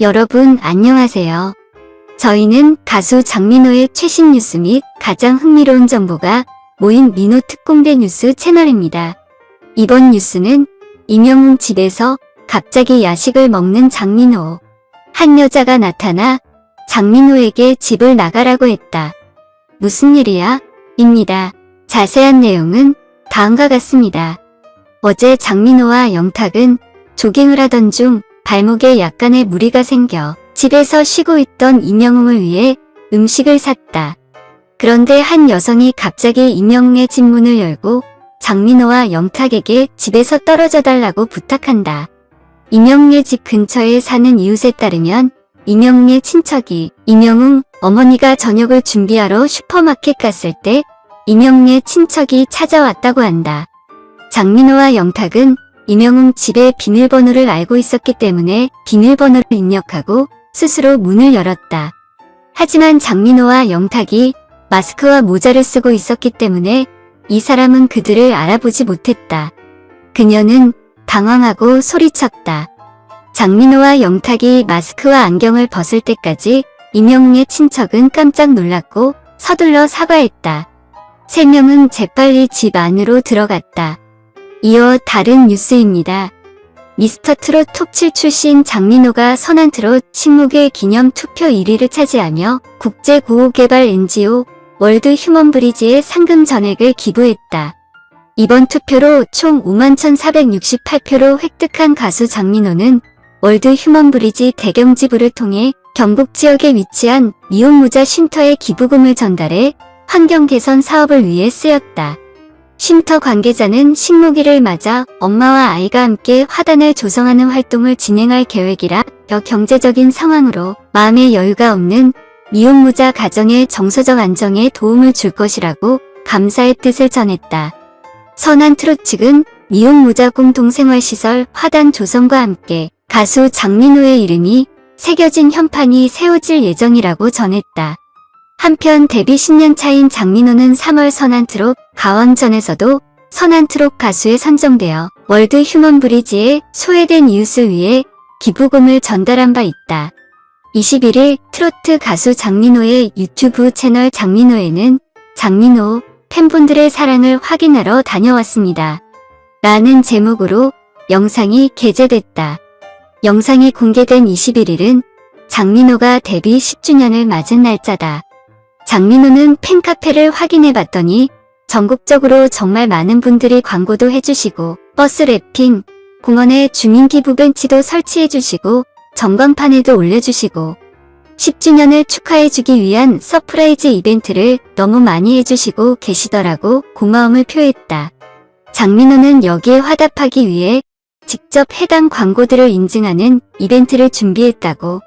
여러분 안녕하세요. 저희는 가수 장민호의 최신 뉴스 및 가장 흥미로운 정보가 모인 민호 특공대 뉴스 채널입니다. 이번 뉴스는 임영웅 집에서 갑자기 야식을 먹는 장민호. 한 여자가 나타나 장민호에게 집을 나가라고 했다. 무슨 일이야? 입니다. 자세한 내용은 다음과 같습니다. 어제 장민호와 영탁은 조깅을 하던 중 발목에 약간의 무리가 생겨 집에서 쉬고 있던 임영웅을 위해 음식을 샀다. 그런데 한 여성이 갑자기 임영웅의 집 문을 열고 장민호와 영탁에게 집에서 떨어져 달라고 부탁한다. 임영웅의 집 근처에 사는 이웃에 따르면 임영웅의 친척이 임영웅 어머니가 저녁을 준비하러 슈퍼마켓 갔을 때 임영웅의 친척이 찾아왔다고 한다. 장민호와 영탁은 임영웅 집의 비밀번호를 알고 있었기 때문에 비밀번호를 입력하고 스스로 문을 열었다. 하지만 장민호와 영탁이 마스크와 모자를 쓰고 있었기 때문에 이 사람은 그들을 알아보지 못했다. 그녀는 당황하고 소리쳤다. 장민호와 영탁이 마스크와 안경을 벗을 때까지 임영웅의 친척은 깜짝 놀랐고 서둘러 사과했다. 세 명은 재빨리 집 안으로 들어갔다. 이어 다른 뉴스입니다. 미스터 트롯 톱7 출신 장민호가 선한 트롯 식목의 기념 투표 1위를 차지하며 국제 구호개발 NGO 월드 휴먼 브리지에 상금 전액을 기부했다. 이번 투표로 총 51,468표로 획득한 가수 장민호는 월드 휴먼 브리지 대경지부를 통해 경북 지역에 위치한 미혼무자 쉼터에 기부금을 전달해 환경 개선 사업을 위해 쓰였다. 쉼터 관계자는 식목일을 맞아 엄마와 아이가 함께 화단을 조성하는 활동을 진행할 계획이라 여 경제적인 상황으로 마음의 여유가 없는 미혼무자 가정의 정서적 안정에 도움을 줄 것이라고 감사의 뜻을 전했다. 선한 트롯 측은 미혼무자 공동생활시설 화단 조성과 함께 가수 장민호의 이름이 새겨진 현판이 세워질 예정이라고 전했다. 한편 데뷔 10년 차인 장민호는 3월 선한 트롯 가왕전에서도 선한 트롯 가수에 선정되어 월드 휴먼 브리지에 소외된 이웃을 위해 기부금을 전달한 바 있다. 21일 트로트 가수 장민호의 유튜브 채널 장민호에는 장민호 팬분들의 사랑을 확인하러 다녀왔습니다. 라는 제목으로 영상이 게재됐다. 영상이 공개된 21일은 장민호가 데뷔 10주년을 맞은 날짜다. 장민호는 팬카페를 확인해 봤더니 전국적으로 정말 많은 분들이 광고도 해주시고 버스 랩핑, 공원에 주민기부 벤치도 설치해 주시고 전광판에도 올려주시고 10주년을 축하해주기 위한 서프라이즈 이벤트를 너무 많이 해주시고 계시더라고 고마움을 표했다. 장민호는 여기에 화답하기 위해 직접 해당 광고들을 인증하는 이벤트를 준비했다고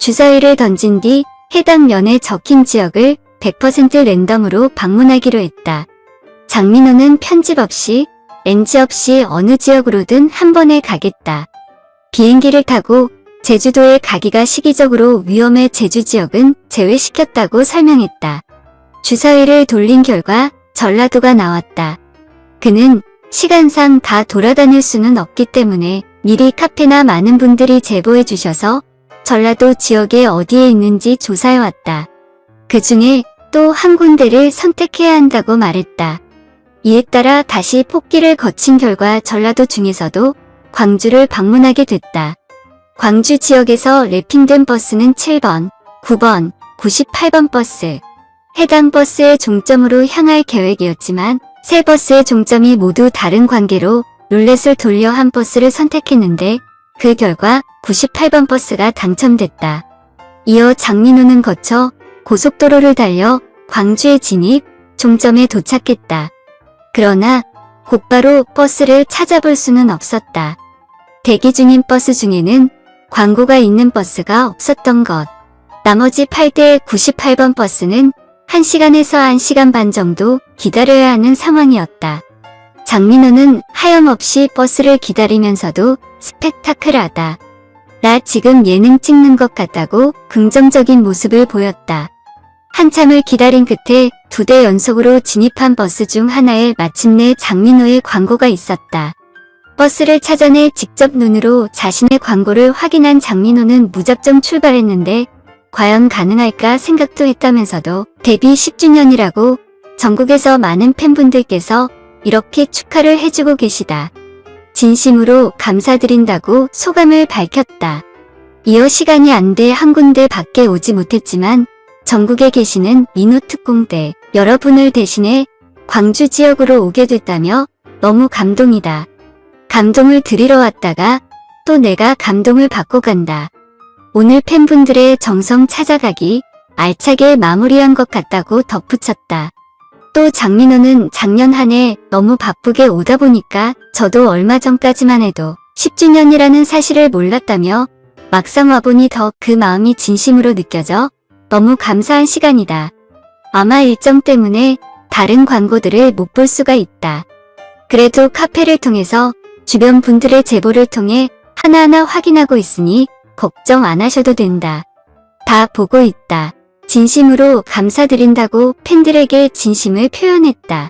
주사위를 던진 뒤 해당 면에 적힌 지역을 100% 랜덤으로 방문하기로 했다. 장민호는 편집 없이 NG 없이 어느 지역으로든 한 번에 가겠다. 비행기를 타고 제주도에 가기가 시기적으로 위험해 제주 지역은 제외시켰다고 설명했다. 주사위를 돌린 결과 전라도가 나왔다. 그는 시간상 다 돌아다닐 수는 없기 때문에 미리 카페나 많은 분들이 제보해 주셔서 전라도 지역에 어디에 있는지 조사해 왔다. 그 중에 또 한 군데를 선택해야 한다고 말했다. 이에 따라 다시 폭기를 거친 결과 전라도 중에서도 광주를 방문하게 됐다. 광주 지역에서 랩핑된 버스는 7번, 9번, 98번 버스. 해당 버스의 종점으로 향할 계획이었지만 세 버스의 종점이 모두 다른 관계로 룰렛을 돌려 한 버스를 선택했는데 그 결과 98번 버스가 당첨됐다. 이어 장민호는 거쳐 고속도로를 달려 광주에 진입, 종점에 도착했다. 그러나 곧바로 버스를 찾아볼 수는 없었다. 대기 중인 버스 중에는 광고가 있는 버스가 없었던 것. 나머지 8대 98번 버스는 1시간에서 1시간 반 정도 기다려야 하는 상황이었다. 장민호는 하염없이 버스를 기다리면서도 스펙타클하다. 나 지금 예능 찍는 것 같다고 긍정적인 모습을 보였다. 한참을 기다린 끝에 두 대 연속으로 진입한 버스 중 하나에 마침내 장민호의 광고가 있었다. 버스를 찾아내 직접 눈으로 자신의 광고를 확인한 장민호는 무작정 출발했는데 과연 가능할까 생각도 했다면서도 데뷔 10주년이라고 전국에서 많은 팬분들께서 이렇게 축하를 해주고 계시다. 진심으로 감사드린다고 소감을 밝혔다. 이어 시간이 안 돼 한 군데 밖에 오지 못했지만 전국에 계시는 민호 특공대 여러분을 대신해 광주 지역으로 오게 됐다며 너무 감동이다. 감동을 드리러 왔다가 또 내가 감동을 받고 간다. 오늘 팬분들의 정성 찾아가기 알차게 마무리한 것 같다고 덧붙였다. 또 장민호는 작년 한 해 너무 바쁘게 오다 보니까 저도 얼마 전까지만 해도 10주년이라는 사실을 몰랐다며 막상 와보니 더 그 마음이 진심으로 느껴져 너무 감사한 시간이다. 아마 일정 때문에 다른 광고들을 못 볼 수가 있다. 그래도 카페를 통해서 주변 분들의 제보를 통해 하나하나 확인하고 있으니 걱정 안 하셔도 된다. 다 보고 있다. 진심으로 감사드린다고 팬들에게 진심을 표현했다.